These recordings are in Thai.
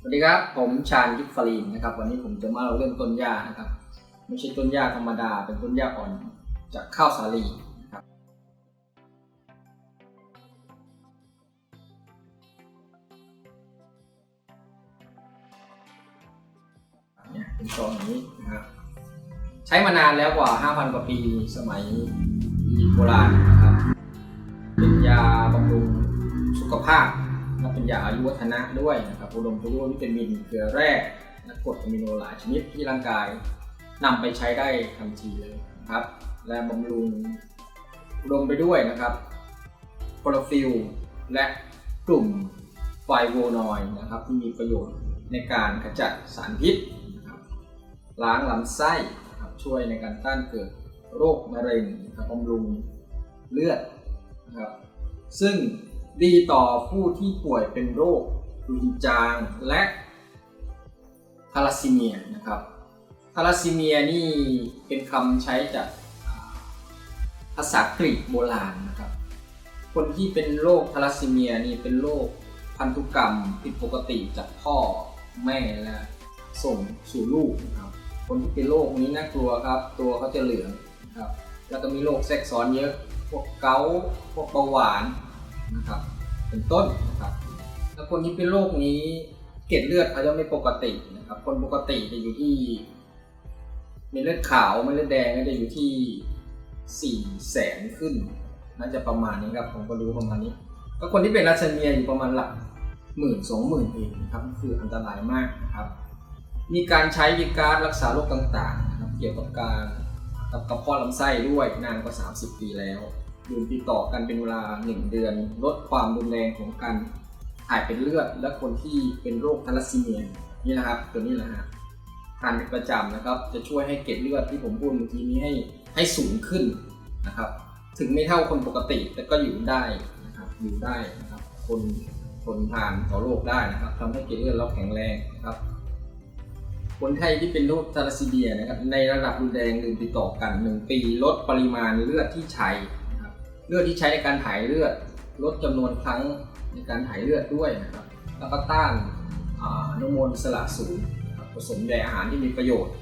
สวัสดีครับ ผมชาญยุทธฟรีนนะครับ วันนี้ผมจะมาเล่าเรื่องต้นหญ้านะครับ ไม่ใช่ต้นหญ้าธรรมดา เป็นต้นหญ้าอ่อนจากข้าวสาลีนะครับ เนี่ยเป็นต้นอย่างนี้นะครับ ใช้มานานแล้วกว่า 5,000 กว่าปีสมัยโบราณนะครับ เป็นยาบำรุงสุขภาพ และเป็นยาอายุวัฒนะด้วยนะครับอุดมไปด้วยวิตามินเกลือแร่และกรดอะมิโนหลายชนิดที่ร่างกายนำไปใช้ได้ทันทีเลยนะครับ และบำรุงอุดมไปด้วยนะครับโคลฟิลและกลุ่มไฟโวนอยนะครับที่มีประโยชน์ในการขจัดสารพิษนะครับล้างลำไส้นะครับช่วยในการต้านเกิดโรคมะเร็งนะครับบำรุงเลือดนะครับซึ่ง ดีต่อผู้ที่ป่วยเป็นโรคลหิจางและทาลัสซีเมียนะครับทาลัสซีเมียนี่เป็นคำใช้จากภาษากรีกโบราณนะครับ คนที่เป็นโรคทาลัสซีเมียนี่เป็นโรคพันธุกรรมผิดปกติจากพ่อแม่และส่งสู่ลูกนะครับ คนที่เป็นโรคนี้น่ากลัวครับ ตัวเขาจะเหลืองนะครับ แล้วก็มีโรคแทรกซ้อนเยอะ พวกเกาต์พวกเบาหวาน นะครับเป็นต้นนะครับแล้วคนที่เป็นโรคนี้เกล็ดเลือดเขาจะไม่ปกตินะครับ คนปกติจะอยู่ที่เม็ดเลือดขาวเม็ดเลือดแดงก็จะอยู่ที่สี่แสนขึ้น น่าจะประมาณนี้ครับผมก็รู้ประมาณนี้ ก็คนที่เป็นรัสเซียอยู่ประมาณหลักหมื่นสองหมื่นเองนะครับคืออันตรายมากนะครับ มีการใช้วิการรักษาโรคต่างๆนะครับเกี่ยวกับการกับกระเพาะลำไส้ด้วยนานกว่า 30 ปีแล้ว ดื่มติดต่อกันเป็นเวลา 1 เดือน ลดความรุนแรงของการถ่ายเป็นเลือด และคนที่เป็นโรคทาลัสซีเมียนี่นะครับตัวนี้แหละฮะทานเป็นประจำนะครับ จะช่วยให้เกล็ดเลือดที่ผมพูดเมื่อกี้นี้ให้ให้สูงขึ้นนะครับ ถึงไม่เท่าคนปกติแต่ก็อยู่ได้นะครับอยู่ได้นะครับ คนทนทานต่อโรคได้นะครับทำให้เกล็ดเลือดเราแข็งแรงนะครับคนไข้ที่เป็นโรคทาลัสซีเมียนะครับในระดับรุนแรงดื่มติดต่อกัน 1 ปีลดปริมาณเลือดที่ใช้ เลือดที่ใช้ในการถ่ายเลือด ลดจำนวนครั้งในการถ่ายเลือดด้วยนะครับ แล้วก็ต้านอนุมูลสละสูงนะครับผสมใยอาหารที่มีประโยชน์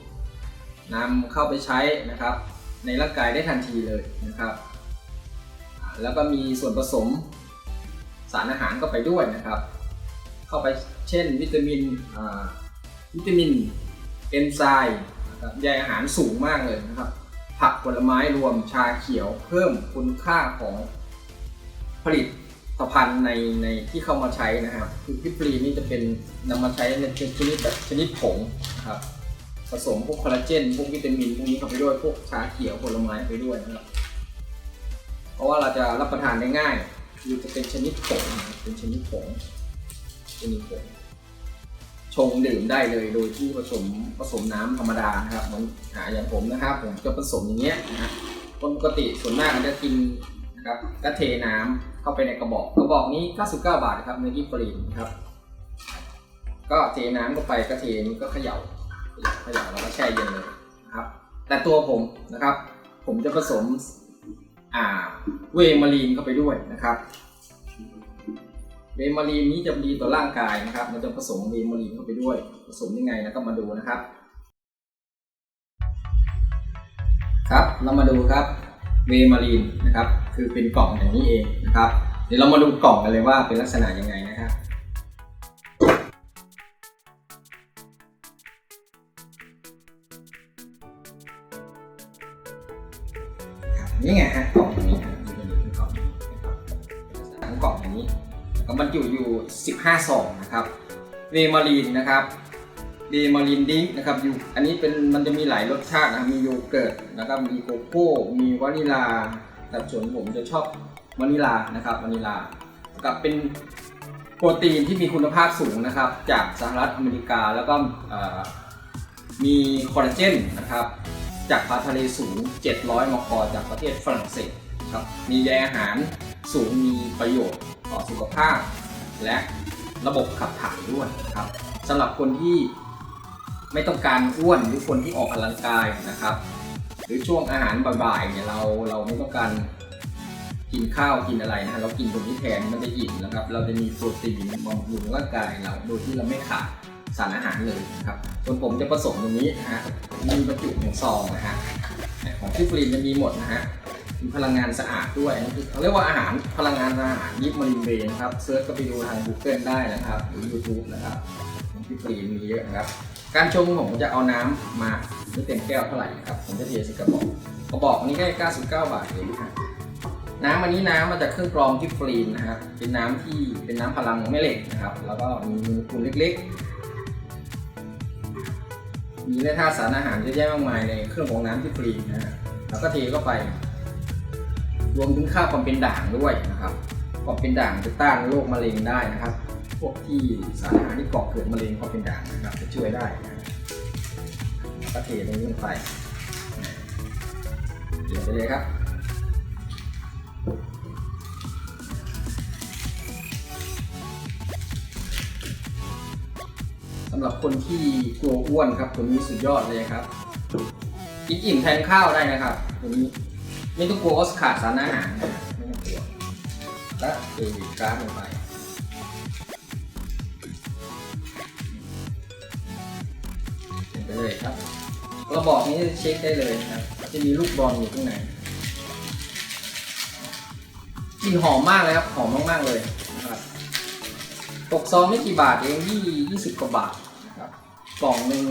นำเข้าไปใช้นะครับ ในร่างกายได้ทันทีเลยนะครับ แล้วก็มีส่วนผสมสารอาหารเข้าไปด้วยนะครับ เข้าไปเช่น วิตามินวิตามินเอนไซม์ใยอาหารสูงมากเลยนะครับ ผักผลไม้รวมชาเขียวเพิ่มคุณค่าของผลิตภัณฑ์ในในที่เข้ามาใช้นะครับคือพิปรีนี่จะเป็นนำมาใช้ในชนิดแบบชนิดผงนะครับผสมพวกคอลลาเจนพวกวิตามินพวกนี้เข้าไปด้วยพวกชาเขียวผลไม้ไปด้วยนะครับเพราะว่าเราจะรับประทานได้ง่ายคือจะเป็นชนิดผงเป็นชนิดผงชนิดผง ชงดื่มได้เลยโดยที่ผสมผสมน้ำธรรมดานะครับเหมือนอาอย่างผมนะครับ ผมจะผสมอย่างเงี้ยนะคนปกติส่วนมากจะกินนะครับก็เทน้ำเข้าไปในกระบอกกระบอกนี้ 99 บาทนะครับในที่ฟรีนะครับ ก็เทน้ำเข้าไปก็เทนี้ก็เขย่าเขย่าแล้วก็แช่เย็นเลยนะครับ แต่ตัวผมนะครับ ผมจะผสมอ่าเวมารีนเข้าไปด้วยนะครับ เวย์มารีนนี้จะดีต่อร่างกายนะครับมันจะผสมเวย์มารีนเข้าไปด้วย ผสมยังไงนะก็มาดูนะครับ ครับ เรามาดูครับเวย์มารีนนะครับ คือเป็นกล่องอย่างนี้เองนะครับ เดี๋ยวเรามาดูกล่องกันเลยว่าเป็นลักษณะยังไงนะครับครับนี่ไงฮะกล่องอย่างนี้นี่เป็นกล่องอย่างนี้นะครับลักษณะของกล่องอย่างนี้ ก็มันอยู่อยู่ 15ซองนะครับเวมารีนนะครับเวมารีนดิ้งนะครับอยู่อันนี้เป็นมันจะมีหลายรสชาตินะครับมีโยเกิร์ตนะครับมีโกโก้มีวานิลาแต่ส่วนผมจะชอบวานิลานะครับวานิลากับเป็นโปรตีนที่มีคุณภาพสูงนะครับ จากสหรัฐอเมริกาแล้วก็มีคอลลาเจนนะครับ จากปลาทะเลสูง 700มคจากประเทศฝรั่งเศสครับมีใยอาหารสูงมีประโยชน์ ต่อสุขภาพ และระบบขับถ่ายด้วยนะครับสำหรับคนที่ไม่ต้องการอ้วนหรือคนที่ออกกำลังกายนะครับ หรือช่วงอาหารบ่ายๆเนี่ยเราเราไม่ต้องการกินข้าวกินอะไรนะเรากินตรงนี้แทนมันจะอิ่มนะครับ เราจะมีโปรตีนบำรุงร่างกายเราโดยที่เราไม่ขาดสารอาหารเลยนะครับส่วนผมจะผสมตรงนี้นะฮะมีบรรจุหนึ่งซองนะฮะของที่ฟรีนจะมีหมดนะฮะ มีพลังงานสะอาดด้วยนั่นคือเขาเรียกว่าอาหารพลังงานอาหารยิปมารินเบนครับเซิร์ชก็ไปดูทาง Google ได้นะครับหรือ YouTube นะครับที่ฟรีมีเยอะนะครับ การชงผมจะเอาน้ำมาไม่เต็มแก้วเท่าไหร่ครับผมจะเทใส่กระบอกกระบอกนี้แค่99 บาทเองนะครับน้ำอันนี้น้ำมาจากเครื่องกรองที่ฟรีนนะครับเป็นน้ำที่เป็นน้ำพลังแม่เหล็กนะครับ แล้วก็มีมเลกุลเล็กๆ มีแร่ธาตุสารอาหารเยอะแยะมากมายในเครื่องของน้ำที่ฟรีนนะฮะแล้วก็เทเข้าไป รวมถึงค่าความเป็นด่างด้วยนะครับความเป็นด่างจะต้านโรคมะเร็งได้นะครับ พวกที่สารอาหารที่ก่อเกิดมะเร็งความเป็นด่างนะครับ จะช่วยได้นะฮะแล้วก็เทตรงนี้ลงไปเดี๋ยวไปเลยครับสำหรับคนที่กลัวอ้วนครับตัวนี้สุดยอดเลยครับกินอิ่มแทนข้าวได้นะครับตัวนี้ ไม่ต้องกลัวว่าขาดสารอาหารนะครับไม่ต้องกลัวและเอวิกราฟลงไปเห็นไปเลยครับกระบอกนี้เช็คได้เลยนะครับ จะมีลูกบอลอยู่ข้างในกลิ่นหอมมากเลยครับหอมมากๆเลยนะครับตกซองไม่กี่บาทเองยี่ยี่สิบกว่าบาทนะครับกล่องหนึ่ง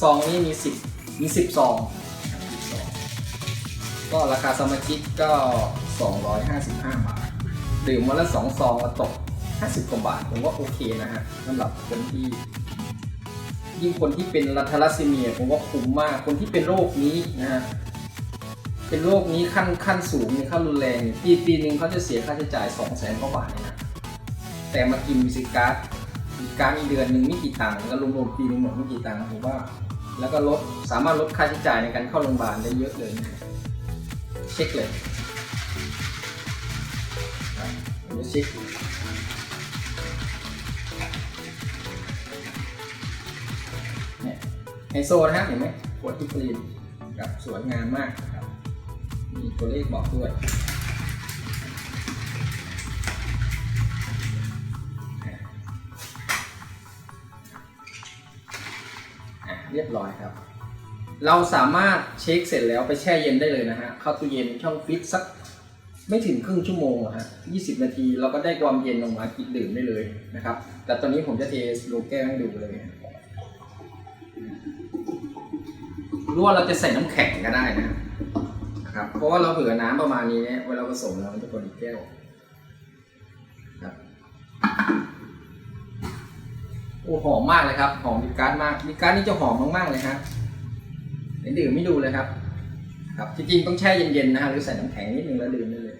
ซองนี้มีสิบมีสิบซอง ก็ราคาสมาชิกก็ 255 บาท ดื่มวันละสองซองตก 50 กว่าบาท ผมว่าโอเคนะฮะสำหรับคนที่ ยิ่งคนที่เป็นรัทลัสซีเมียผมว่าคุ้มมาก คนที่เป็นโรคนี้นะฮะ เป็นโรคนี้ขั้นขั้นสูงเนี่ยขั้นรุนแรง ปีปีหนึ่งเขาจะเสียค่าใช้จ่าย 2 0 0 0 0 0กว่าบาทนะ แต่มากินมิสิการ์ดมิสิการ์ดมีเดือนหนึ่งไม่กี่ตังค์แล้วรวมๆปีหนึ่งหมดไม่กี่ตังค์ผมว่า แล้วก็ลดสามารถลดค่าใช้จ่ายในการเข้าโรงพยาบาลได้เยอะเลยนะ ช็คเลยครับผมจะเช็คเนี่ยไฮโซนะครับเห็นไหมขวดที่ฟรีนครับสวยงามมากครับมีตัวเลขบอกด้วยเรียบร้อยครับ เราสามารถเช็คเสร็จแล้วไปแช่เย็นได้เลยนะฮะ เข้าตู้เย็นช่องฟิตสักไม่ถึงครึ่งชั่วโมงอะฮะ20นาทีเราก็ได้ความเย็นออกมากินดื่มได้เลยนะครับ แต่ตอนนี้ผมจะเทโลแก้วให้ดูเลยหรู้ว่าเราจะใส่น้ำแข็งก็ได้นะครับ เพราะว่าเราเผื่อน้ำประมาณนี้เนี่ยเวลาผสมแล้วมันจะพอดีแก้วครับโอ้หอมมากเลยครับ หอมมิการ์ดมากมิการ์ดนี่จะหอมมากๆเลยครับ ดี๋ยวดื่มไม่ดูเลยครับ ครับ จริงๆต้องแช่เย็นๆนะฮะหรือใส่น้ำแข็งนิดนึงแล้วดื่มได้เลย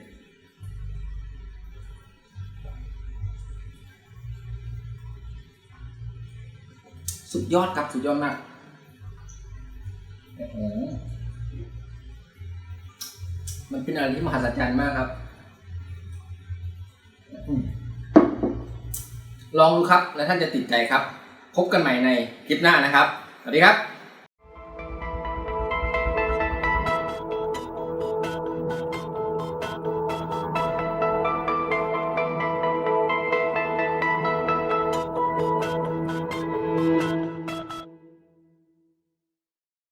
สุดยอดครับสุดยอดมากโอ้มันเป็นอะไรที่มหัศจรรย์มากครับอลองดูครับ และท่านจะติดใจครับ พบกันใหม่ในคลิปหน้านะครับ สวัสดีครับ